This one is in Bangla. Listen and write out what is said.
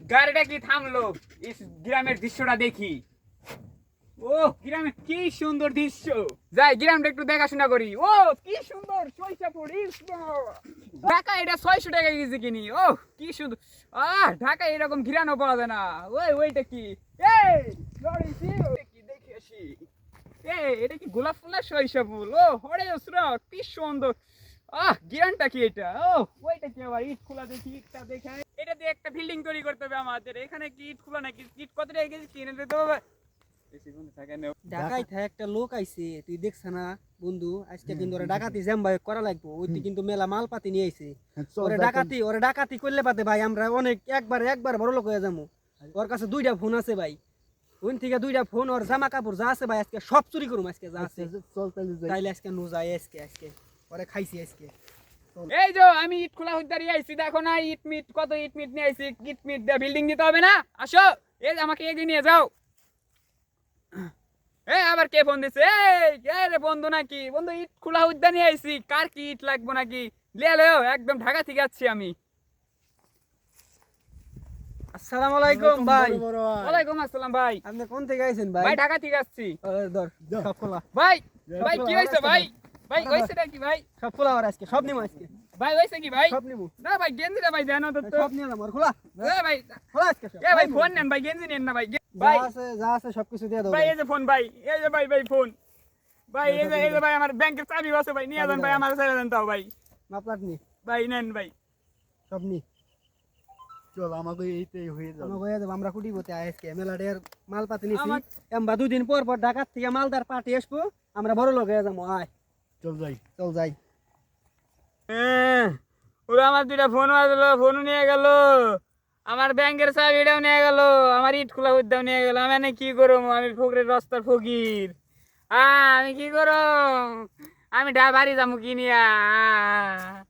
গাড়িটা কি থামলো? গ্রামের দৃশ্যটা দেখি। ও, গ্রামে কি সুন্দর দৃশ্য। যাই, গ্রামটা একটু দেখাশোনা করি। ও, কি সুন্দর ঢাকা এটা ছয়শো টাকা কেজি কিনি। ও, কি সুন্দর। আহ ঢাকা এরকম ঘিরানো পাওয়া যায় না। ওই, ওইটা কি? এই দেখে আসি? এই, এটা কি গোলাপ ফুল না ফুল ও, হরে অসুরা, কি সুন্দর। আহ জ্ঞানটা কি এটা? ও ওইটা কি আবার ইট খোলা দেখি ইটটা দেখে? এটা দিয়ে একটা বিল্ডিং তৈরি করতে হবে আমাদের। এখানে কি ইট খোলা নাকি? ইট কত টাকা কেজি? কিনে দিতে হবে। ঢাকায় থাকে একটা লোক আইছে তুই দেখছ না বন্ধু? আজকে কিন্তু ওরা ডাকাতি জ্যাম্বাই করা লাগবো। ওই কিন্তু মেলা মাল পাতি নিয়ে আইছে। ওরে ডাকাতি ওরে ডাকাতি করলে পাতে ভাই আমরা অনেক একবার একবার বড় লোক হয়ে যাব। ওর কাছে দুইটা ফোন আছে ভাই। ওই থেকে দুইটা ফোন ওর জামা কাপড় যা আছে ভাই আজকে সব চুরি করুম আজকে যা আছে। তাইলে আজকে নো যাই আজকে আজকে। ওরে খাইছি আজকে। এই যে আমি ইট খোলা হুদ্দারি আইছি দেখো না ইট মিট কত ইট মিট নিয়ে আইছি ইট মিট দিয়ে বিল্ডিং দিতে হবে না? আসো এই আমাকে এগিয়ে নিয়ে যাও। এই আবার কে ফোন দিছে? এই রে বন্ধু নাকি? বন্ধু ইট খোলা হুদ্দা নিয়ে আইছি কার কি ইট লাগবো নাকি? লিয়া লও একদম ঢাকা থেকে যাচ্ছি আমি। আসসালামু আলাইকুম ভাই। ওয়ালাইকুম আসসালাম ভাই। আপনি কোন থেকে আইছেন ভাই? ভাই ঢাকা থেকে আসছি। ধর খোলা। ভাই ভাই কি হয়েছে ভাই? ভাই আস্তে নাকি ভাই? সব খোলা আজকে সব নিবো আজকে। ভাই কি ভাই? সব নিবো না ভাই গেঞ্জিটা ভাই জানো তো তো সব নিয়ে যাব খোলা। এ ভাই খোলা আজকে সব। এ ভাই ফোন নেন ভাই গেঞ্জি নেন না ভাই ভাই। আছে যা আছে সবকিছু দিয়ে দাও ভাই এই যে ফোন ভাই এই যে ভাই ভাই ফোন ভাই এই যে এই যে ভাই আমার ব্যাংকের চাবি আছে ভাই নিয়ে যান ভাই আমার ছেড়ে দেন তাও ভাই। মাপলাট নি। ভাই নেন ভাই। সব নি। চল আমাকে এইটাই হয়ে যাবে। আমরা হয়ে যাব আমরা কুটি বতে আজকে মেলাডের মাল পাতি নিছি। আমার- এমবা দুদিন পর পর ঢাকার থেকে মালদার পার্টি আসব আমরা বড় লোক হয়ে যাব আয়। চল যাই চল যাই। হ্যাঁ, ওরা আমার দুইটা ফোন বাজলো ফোন নিয়ে গেল। আমার ব্যাংকের চাবিটাও নিয়ে গেল আমার ইট খোলা উদ্যাও নিয়ে গেল। আমি কি করব? আমি ফকরের রাস্তার ফকির। আমি কি করব? আমি ডাবারি যাব কি নিয়া? আহ।